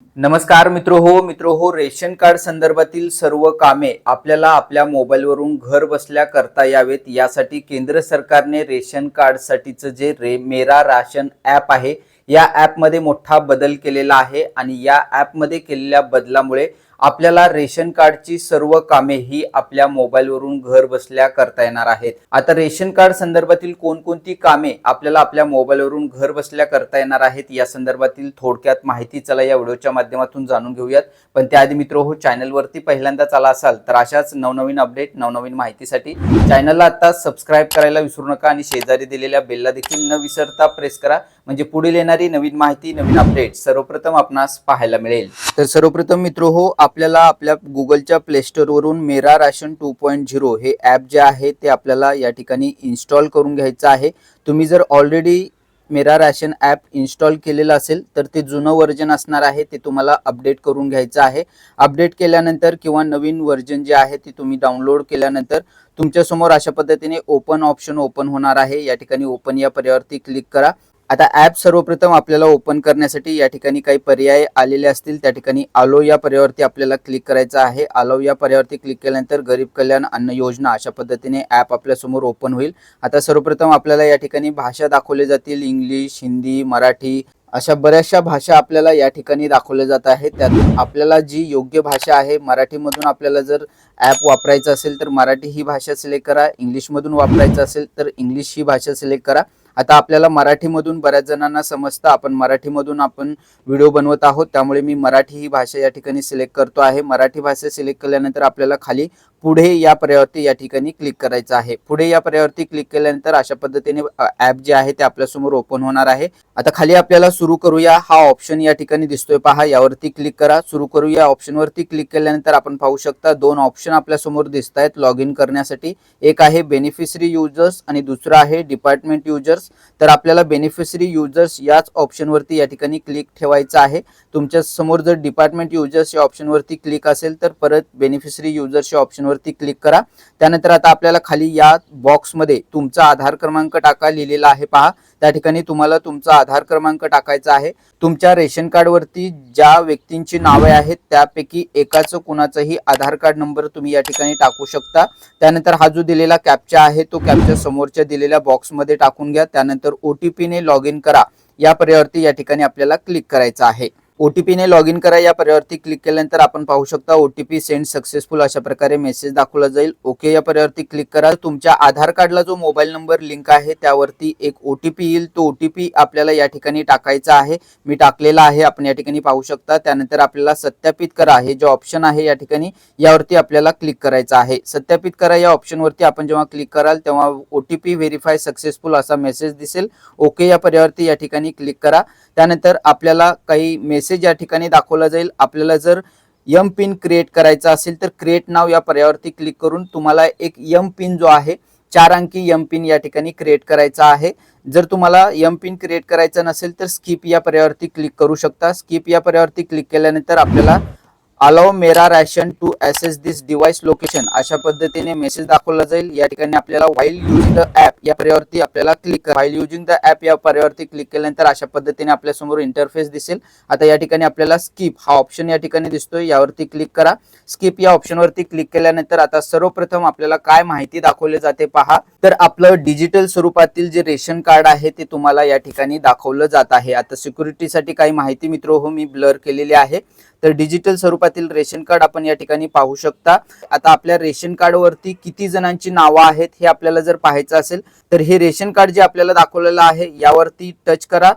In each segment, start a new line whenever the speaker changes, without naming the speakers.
नमस्कार मित्र हो मित्र हो रेशन कार्ड संदर्भातील सर्व कामे आपल्याला आपल्या मोबाईलवरून घर बसल्या करता यावेत. यासाठी केंद्र सरकारने रेशन कार्डसाठीचं जे रे मेरा राशन ॲप आहे या ॲपमध्ये मोठा बदल केलेला आहे आणि या ॲपमध्ये केलेल्या बदलामुळे आपल्याला रेशन कार्डची सर्व कामे ही आपल्या मोबाईलवरून घर बसल्या करता येणार आहेत. आता रेशन कार्ड संदर्भातील कोणकोणती कामे आपल्याला आपल्या मोबाईलवरून घर बसल्या करता येणार आहेत या संदर्भातील थोडक्यात माहिती चला या व्हिडिओच्या माध्यमातून जाणून घेऊयात. पण त्याआधी मित्र हो चॅनलवरती पहिल्यांदाच आला असाल तर अशाच नवनवीन अपडेट नवनवीन माहितीसाठी चॅनलला आता सबस्क्राईब करायला विसरू नका आणि शेजारी दिलेल्या बेलला देखील न विसरता प्रेस करा. म्हणजे पुढील येणारी नवीन माहिती नवीन अपडेट सर्वप्रथम आपणास पाहायला मिळेल. तर सर्वप्रथम मित्र हो आपल्याला आपल्या गुगलच्या प्लेस्टोरवरून Mera Ration two point zero हे ॲप जे आहे ते आपल्याला या ठिकाणी इन्स्टॉल करून घ्यायचं आहे. तुम्ही जर ऑलरेडी मेरा राशन ॲप इन्स्टॉल केलेलं असेल तर ते जुनं व्हर्जन असणार आहे ते तुम्हाला अपडेट करून घ्यायचं आहे. अपडेट केल्यानंतर किंवा नवीन व्हर्जन जे आहे ते तुम्ही डाउनलोड केल्यानंतर तुमच्यासमोर अशा पद्धतीने ओपन ऑप्शन ओपन होणार आहे. या ठिकाणी ओपन या पर्यावरती क्लिक करा. आता ॲप सर्वप्रथम आपल्याला ओपन करण्यासाठी या ठिकाणी काही पर्याय आलेले असतील त्या ठिकाणी आलो या पर्यावरती आपल्याला क्लिक करायचं आहे. आलो या पर्यावरती क्लिक केल्यानंतर गरीब कल्याण अन्न योजना अशा पद्धतीने ॲप आपल्यासमोर ओपन होईल. आता सर्वप्रथम आपल्याला या ठिकाणी भाषा दाखवले जातील. इंग्लिश हिंदी मराठी अशा बऱ्याचशा भाषा आपल्याला या ठिकाणी दाखवल्या जात आहेत. त्यातून आपल्याला जी योग्य भाषा आहे मराठीमधून आपल्याला जर ॲप वापरायचं असेल तर मराठी ही भाषा सिलेक्ट करा. इंग्लिशमधून वापरायचं असेल तर इंग्लिश ही भाषा सिलेक्ट करा. आता आपल्याला मराठीमधून बऱ्याच जणांना समजतं. आपण मराठीमधून आपण व्हिडिओ बनवत आहोत. त्यामुळे मी मराठी ही भाषा या ठिकाणी सिलेक्ट करतो आहे. मराठी भाषा सिलेक्ट केल्यानंतर आपल्याला खाली पुढे या पर्यावरती या ठिकाणी क्लिक करायचं आहे. पुढे या पर्यावरती क्लिक केल्यानंतर अशा पद्धतीने ॲप जे आहे ते आपल्यासमोर ओपन होणार आहे. आता खाली आपल्याला सुरू करूया. हा ऑप्शन या ठिकाणी दिसतोय पहा. यावरती क्लिक करा. सुरू करूया ऑप्शनवरती क्लिक केल्यानंतर आपण पाहू शकता दोन ऑप्शन आपल्यासमोर दिसत आहेत लॉग इन करण्यासाठी. एक आहे बेनिफिशरी युजर्स आणि दुसरं आहे डिपार्टमेंट युजर्स तर आपल्याला बेनिफिशरी युजर्स याच ऑप्शनवरती या ठिकाणी क्लिक ठेवायचं आहे. तुमच्यासमोर जर डिपार्टमेंट युजर्स या ऑप्शनवरती क्लिक असेल तर परत बेनिफिशरी युजर्स या ऑप्शनवरती क्लिक करा. त्यानंतर आता आपल्याला खाली या बॉक्समध्ये तुमचा आधार क्रमांक टाका लिहिलेला आहे. पहा त्या ठिकाणी तुम्हाला तुमचा आधार क्रमांक टाकायचा आहे. तुमच्या रेशन कार्डवरती ज्या व्यक्तींची नावे आहेत त्यापैकी एकाचं कुणाचंही आधार कार्ड नंबर तुम्ही या ठिकाणी टाकू शकता. त्यानंतर हा जो दिलेला कॅप्चा आहे तो कॅप्चा समोरच्या दिलेल्या बॉक्समध्ये टाकून घ्या. त्यानंतर ओ टी पीने लॉग इन करा. या पर्यावरती या ठिकाणी आपल्याला क्लिक करायचं आहे. ओ टी पीने लॉग इन करा. या पर्यावरती क्लिक केल्यानंतर आपण पाहू शकता O T P send successful अशा प्रकारे मेसेज दाखवला जाईल. ओके या पर्यावरती क्लिक करा. तुमच्या आधार कार्डला जो मोबाईल नंबर लिंक आहे त्यावरती एक ओ टी पी येईल. तो ओ टी पी आपल्याला या ठिकाणी टाकायचा आहे. मी टाकलेला आहे. आपण या ठिकाणी पाहू शकता. त्यानंतर आपल्याला सत्यापित करा. हे जे ऑप्शन आहे या ठिकाणी यावरती आपल्याला क्लिक करायचं आहे. सत्यापित करा. या ऑप्शनवरती आपण जेव्हा क्लिक कराल तेव्हा O T P verify successful असा मेसेज दिसेल. ओके या पर्यावरती या ठिकाणी क्लिक करा. त्यानंतर आपल्याला काही मेसेज या ठिकाणी दाखवला जाईल. आपल्याला जर यम पिन क्रिएट करायचा असेल तर क्रिएट नाव या पर्यावरती क्लिक करून तुम्हाला एक यम पिन जो आहे चार अंकी यम पिन या ठिकाणी क्रिएट करायचा आहे. जर तुम्हाला यम पिन क्रिएट करायचा नसेल तर स्किप या पर्यावरती क्लिक करू शकता. स्किप या पर्यावरती क्लिक केल्यानंतर आपल्याला allow Mera Ration to access this device location अशा पद्धतीने मेसेज दाखवला जाईल. या ठिकाणी आपल्याला वाईल युजिंग द ॲप या पर्यावरती आपल्याला click while using the app या पर्यावरती क्लिक केल्यानंतर अशा पद्धतीने आपल्यासमोर इंटरफेस दिसेल. आता या ठिकाणी आपल्याला स्किप हा ऑप्शन या ठिकाणी दिसतोय. यावरती क्लिक करा. स्किप या ऑप्शनवरती क्लिक केल्यानंतर आता सर्वप्रथम आपल्याला काय माहिती दाखवली जाते पहा. तर आपलं डिजिटल स्वरूपातील जे रेशन कार्ड आहे ते तुम्हाला या ठिकाणी दाखवलं जात आहे. आता सिक्युरिटीसाठी काही माहिती मित्र हो मी ब्लर केलेली आहे. तर डिजिटल स्वरूपातील रेशन कार्ड आपण या ठिकाणी पाहू शकता. आता आपल्या रेशन कार्डवरती किती जणांची नावं आहेत हे आपल्याला जर पाहायचं असेल तर हे रेशन कार्ड जे आपल्याला दाखवलेलं आहे यावरती टच करा.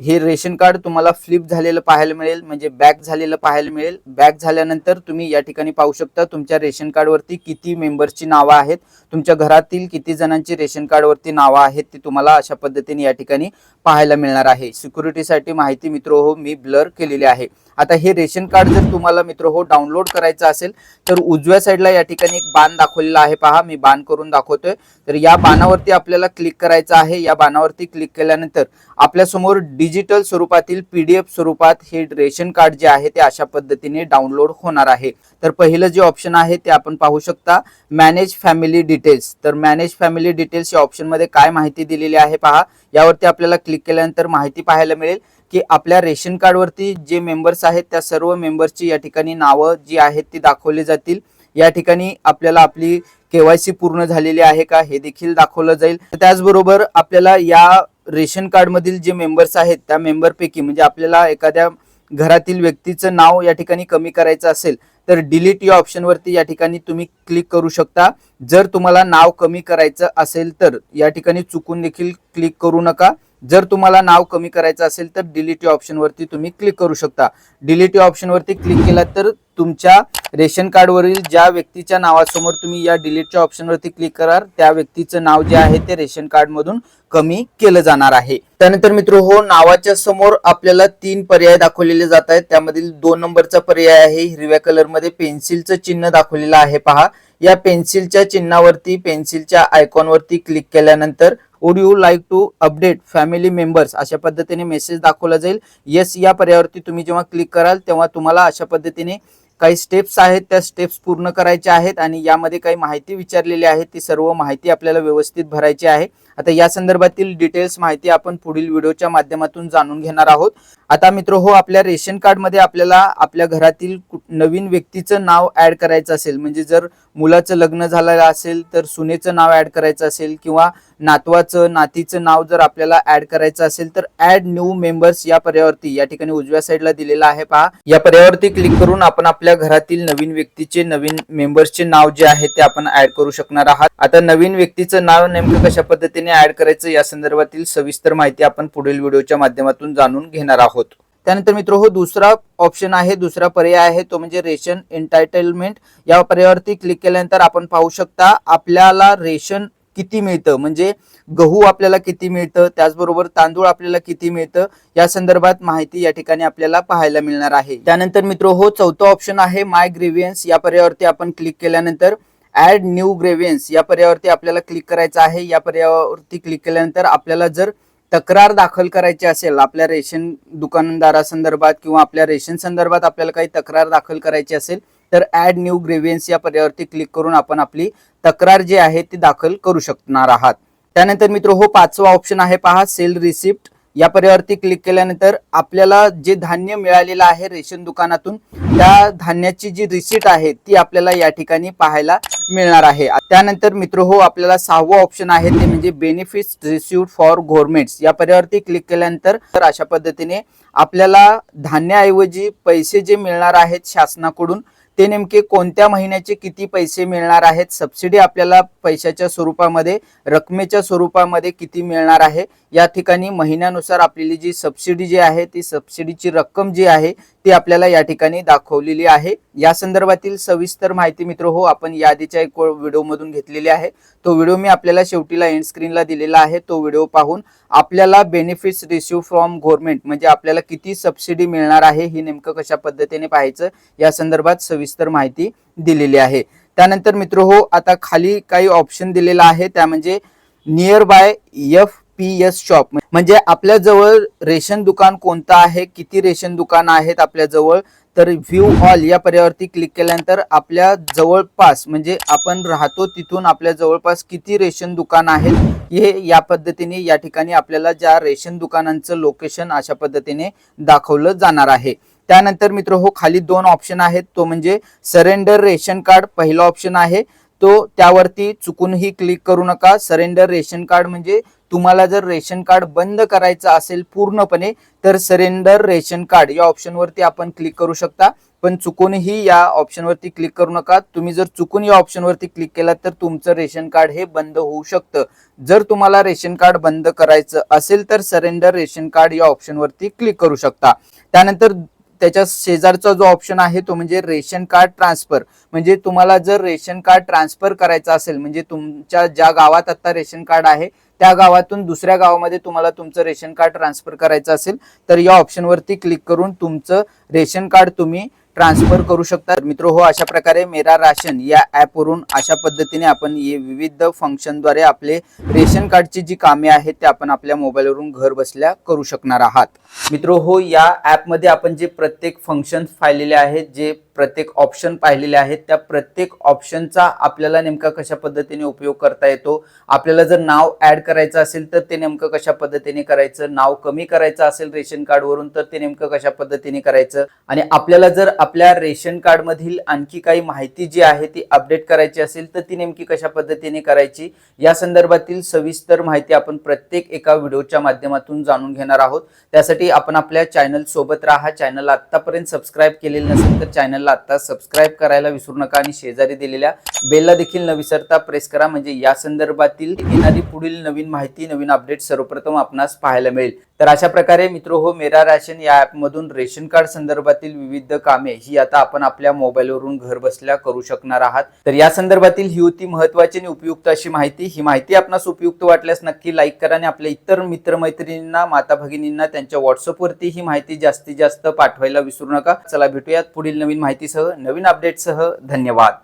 हे रेशन कार्ड तुम्हाला फ्लिप झालेलं पाहायला मिळेल म्हणजे बॅक झालेलं पाहायला मिळेल. बॅक झाल्यानंतर तुम्ही या ठिकाणी पाहू शकता तुमच्या रेशन कार्डवरती किती मेंबर्सची नावं आहेत. तुमच्या घरातील किती जणांची रेशन कार्डवरती नावं आहेत ती तुम्हाला अशा पद्धतीने या ठिकाणी पाहायला मिळणार आहे. सिक्युरिटीसाठी माहिती मित्र हो मी ब्लर केलेली आहे. आता हे रेशन कार्ड जर तुम्हाला मित्र हो डाउनलोड करायचं असेल तर उजव्या साईडला या ठिकाणी एक बाण दाखवलेला आहे पहा. मी बाण करून दाखवतोय. तर या बाणावरती आपल्याला क्लिक करायचं आहे. या बाणावरती क्लिक केल्यानंतर आपल्यासमोर डिजिटल स्वरूपातील पीडीएफ स्वरूपात हे रेशन कार्ड जे आहे ते अशा पद्धतीने डाउनलोड होणार आहे. तर पहिलं जे ऑप्शन आहे ते आपण पाहू शकता. मॅनेज फॅमिली डिटेल्स तर मॅनेज फॅमिली डिटेल्स या ऑप्शनमध्ये काय माहिती दिलेली आहे पहा. यावरती आपल्याला क्लिक केल्यानंतर माहिती पाहायला मिळेल की आपल्या रेशन कार्डवरती जे मेंबर्स आहेत त्या सर्व मेंबर्सची या ठिकाणी नावं जी आहेत ती दाखवली जातील. या ठिकाणी आपल्याला आपली केवायसी पूर्ण झालेली आहे का हे देखील दाखवलं जाईल. त्याचबरोबर आपल्याला या रेशन कार्डमधील जे मेंबर्स आहेत त्या मेंबरपैकी म्हणजे आपल्याला एखाद्या घरातील व्यक्तीचं नाव या ठिकाणी कमी करायचं असेल तर डिलीट या ऑप्शनवरती या ठिकाणी तुम्ही क्लिक करू शकता. जर तुम्हाला नाव कमी करायचं असेल तर या ठिकाणी चुकून देखील क्लिक करू नका. जर तुम्हाला नाव कमी करायचं असेल तर डिलीट या ऑप्शनवरती तुम्ही क्लिक करू शकता. डिलीट या ऑप्शनवरती क्लिक केला तर तुमच्या रेशन कार्डवरील ज्या व्यक्तीच्या नावासमोर तुम्ही या डिलीटच्या ऑप्शनवरती क्लिक कराल त्या व्यक्तीचं नाव जे आहे ते रेशन कार्डमधून कमी केलं जाणार आहे. त्यानंतर मित्र हो नावाच्या समोर आपल्याला तीन पर्याय दाखवलेले जात आहेत. त्यामधील दोन नंबरचा पर्याय आहे हिरव्या कलरमध्ये पेन्सिलचं चिन्ह दाखवलेलं आहे. पहा या पेन्सिलच्या चिन्हावरती पेन्सिलच्या आयकॉनवरती क्लिक केल्यानंतर would you like to update family members अशा पद्धतीने मेसेज दाखवला जाईल. येस या पर्यायावरती तुम्ही जेव्हा क्लिक कराल तेव्हा तुम्हाला अशा पद्धतीने काही स्टेप्स आहेत त्या स्टेप्स पूर्ण करायच्या आहेत आणि यामध्ये काही माहिती विचारलेली आहे ती सर्व माहिती आपल्याला व्यवस्थित भरायची आहे. आता या संदर्भातील डिटेल्स माहिती आपण पुढील व्हिडिओच्या माध्यमातून जाणून घेणार आहोत. आता मित्र हो आपल्या रेशन कार्डमध्ये आपल्याला आपल्या घरातील नवीन व्यक्तीचं नाव ऍड करायचं असेल म्हणजे जर मुलाचं लग्न झालेलं असेल तर सुनेचं नाव ऍड करायचं असेल किंवा नातवाचं नातीचं नाव जर आपल्याला ऍड करायचं असेल तर ऍड न्यू मेंबर्स या पर्यावरती या ठिकाणी उजव्या साईडला दिलेला आहे पहा. या पर्यावरती क्लिक करून आपण आपल्या घरातील नवीन व्यक्तीचे नवीन मेंबर्सचे नाव जे आहे ते आपण ऍड करू शकणार आहात. आता नवीन व्यक्तीचं नाव नेमकं कशा पद्धतीने ऍड करायचं या संदर्भातील सविस्तर माहिती आपण पुढील व्हिडिओच्या माध्यमातून जाणून घेणार आहोत. त्यानंतर मित्र हो दुसरा ऑप्शन आहे दुसरा पर्याय आहे तो म्हणजे रेशन एंटायटलमेंट या पर्यायावरती क्लिक केल्यानंतर आपण पाहू शकता आपल्याला रेशन किती मिळतं? म्हणजे गहू आपल्याला किती मिळतं? त्याचबरोबर तांदूळ आपल्याला किती मिळतं? या संदर्भात माहिती या ठिकाणी आपल्याला पाहायला मिळणार आहे. त्यानंतर मित्र हो चौथा ऑप्शन आहे माय ग्रेव्हियन्स या पर्यायावरती आपण क्लिक केल्यानंतर ऍड न्यू ग्रेव्हियन्स या पर्यायावरती आपल्याला क्लिक करायचं आहे. या पर्यायावरती क्लिक केल्यानंतर आपल्याला जर तक्रार दाखल करायची असेल आपल्या रेशन दुकानदारासंदर्भात किंवा आपल्या रेशन संदर्भात आपल्याला काही तक्रार दाखल करायची असेल तर ऍड न्यू ग्रेव्हियन्स या पर्यायावरती क्लिक करून आपण आपली तक्रार जी आहे ती दाखल करू शकणार आहात. त्यानंतर मित्र हो पाचवा ऑप्शन आहे पहा सेल रिसिप्ट या पर्यायावरती क्लिक केल्यानंतर आपल्याला जे धान्य मिळालेलं आहे रेशन दुकानातून त्या धान्याची जी रिसिट आहे ती आपल्याला या ठिकाणी पाहायला मिळणार आहे. त्यानंतर मित्र हो आपल्याला सहावं ऑप्शन आहे ते म्हणजे बेनिफिट्स रिसिव्ह फॉर गव्हर्नमेंट्स या पर्यायावरती क्लिक केल्यानंतर तर अशा पद्धतीने आपल्याला धान्याऐवजी पैसे जे मिळणार आहेत शासनाकडून ते नेमके कोणत्या महिन्याचे किती पैसे मिळणार आहेत? सबसिडी आपल्याला पैशाच्या स्वरूपामध्ये रकमेच्या स्वरूपामध्ये किती मिळणार आहे? या ठिकाणी महिन्यानुसार आपल्याली जी सबसिडी जी आहे ती सबसिडीची रक्कम जी आहे ती आपल्याला या ठिकाणी दाखवलेली आहे. या संदर्भातील सविस्तर माहिती मित्र हो आपण यादीच्या एक व्हिडिओ मधून घेतलेली आहे. तो व्हिडिओ मी आपल्याला शेवटीला एंड स्क्रीनला दिलेला आहे. तो व्हिडिओ पाहून आपल्याला बेनिफिट्स रिसिव्ह फ्रॉम गव्हर्नमेंट म्हणजे आपल्याला किती सबसिडी मिळणार आहे ही नेमकं कशा पद्धतीने पाहायचं या संदर्भात सविस्तर माहिती दिलेली आहे. त्यानंतर मित्र हो आता खाली काही ऑप्शन दिलेला आहे. त्या म्हणजे nearby F P S shop म्हणजे आपल्या जवळ रेशन दुकान कोणतं आहे किती रेशन दुकान आहेत आपल्या जवळ तर व्ह्यू ऑल या पर्यावरती क्लिक केल्यानंतर आपल्या जवळपास म्हणजे आपण राहतो तिथून आपल्या जवळपास किती रेशन दुकान आहेत हे या पद्धतीने या ठिकाणी आपल्याला ज्या रेशन दुकानांचं लोकेशन अशा पद्धतीने दाखवलं जाणार आहे. त्यानंतर मित्र हो खाली दोन ऑप्शन आहेत. तो म्हणजे सरेंडर रेशन कार्ड पहिला ऑप्शन आहे. तो त्यावरती चुकूनही क्लिक करू नका. सरेंडर रेशन कार्ड म्हणजे तुम्हाला जर रेशन कार्ड बंद करायचं असेल पूर्णपणे तर सरेंडर रेशन कार्ड या ऑप्शनवरती आपण क्लिक करू शकता. पण चुकूनही या ऑप्शनवरती क्लिक करू नका. तुम्ही जर चुकून या ऑप्शनवरती क्लिक केलात तर तुमचं रेशन कार्ड हे बंद होऊ शकतं. जर तुम्हाला रेशन कार्ड बंद करायचं असेल तर सरेंडर रेशन कार्ड या ऑप्शनवरती क्लिक करू शकता. त्यानंतर त्याच्या शेजारचा जो ऑप्शन आहे तो म्हणजे रेशन कार्ड ट्रान्सफर म्हणजे तुम्हाला जर रेशन कार्ड ट्रान्सफर करायचं असेल म्हणजे तुमच्या ज्या गावात आता रेशन कार्ड आहे त्या गावातून दुसऱ्या गावामध्ये तुम्हाला तुमचं रेशन कार्ड ट्रान्सफर करायचं असेल तर या ऑप्शनवरती क्लिक करून तुमचं रेशन कार्ड तुम्ही ट्रान्सफर करू शकता. मित्र हो अशा प्रकारे मेरा राशन या ॲपवरून अशा पद्धतीने आपण ये विविध फंक्शनद्वारे आपले रेशन कार्डची जी कामे आहेत ते आपण आपल्या मोबाईलवरून घर बसल्या करू शकणार आहात. मित्र हो या ॲपमध्ये आपण जे प्रत्येक फंक्शन पाहिलेले आहेत जे प्रत्येक ऑप्शन पाहिलेले आहेत. त्या प्रत्येक ऑप्शनचा आपल्याला नेमका कशा पद्धतीने उपयोग करता येतो? आपल्याला जर नाव ऍड करायचं असेल तर ते नेमकं कशा पद्धतीने करायचं? नाव कमी करायचं असेल रेशन कार्डवरून तर ते नेमकं कशा पद्धतीने करायचं? आणि आपल्याला जर आपल्या रेशन कार्डमधील आणखी काही माहिती जी आहे ती अपडेट करायची असेल तर ती नेमकी कशा पद्धतीने करायची? या संदर्भातील सविस्तर माहिती आपण प्रत्येक एका व्हिडिओच्या माध्यमातून जाणून घेणार आहोत. त्यासाठी आपण आपल्या चॅनल सोबत राहा. चॅनल आत्तापर्यंत सबस्क्राईब केलेलं नसेल तर चॅनल चॅनलला आता सबस्क्राईब करायला विसरू नका आणि शेजारी दिलेल्या बेलला देखील न विसरता प्रेस करा. म्हणजे या संदर्भातील येणारी पुढील नवीन माहिती नवीन अपडेट सर्वप्रथम आपणास पाहायला मिळेल. तर अशा प्रकारे मित्र हो मेरा राशन या ॲपमधून रेशन कार्ड संदर्भातील विविध कामे ही आता आपण आपल्या मोबाईलवरून घर बसल्या करू शकणार आहात. तर या संदर्भातील ही होती महत्वाची आणि उपयुक्त अशी माहिती. ही माहिती आपणास उपयुक्त वाटल्यास नक्की लाईक करा आणि आपल्या इतर मित्रमैत्रिणींना माता भगिनींना त्यांच्या व्हॉट्सअपवरती ही माहिती जास्तीत जास्त पाठवायला विसरू नका. चला भेटूयात पुढील नवीन माहिती माहितीसह नवीन अपडेटसह धन्यवाद.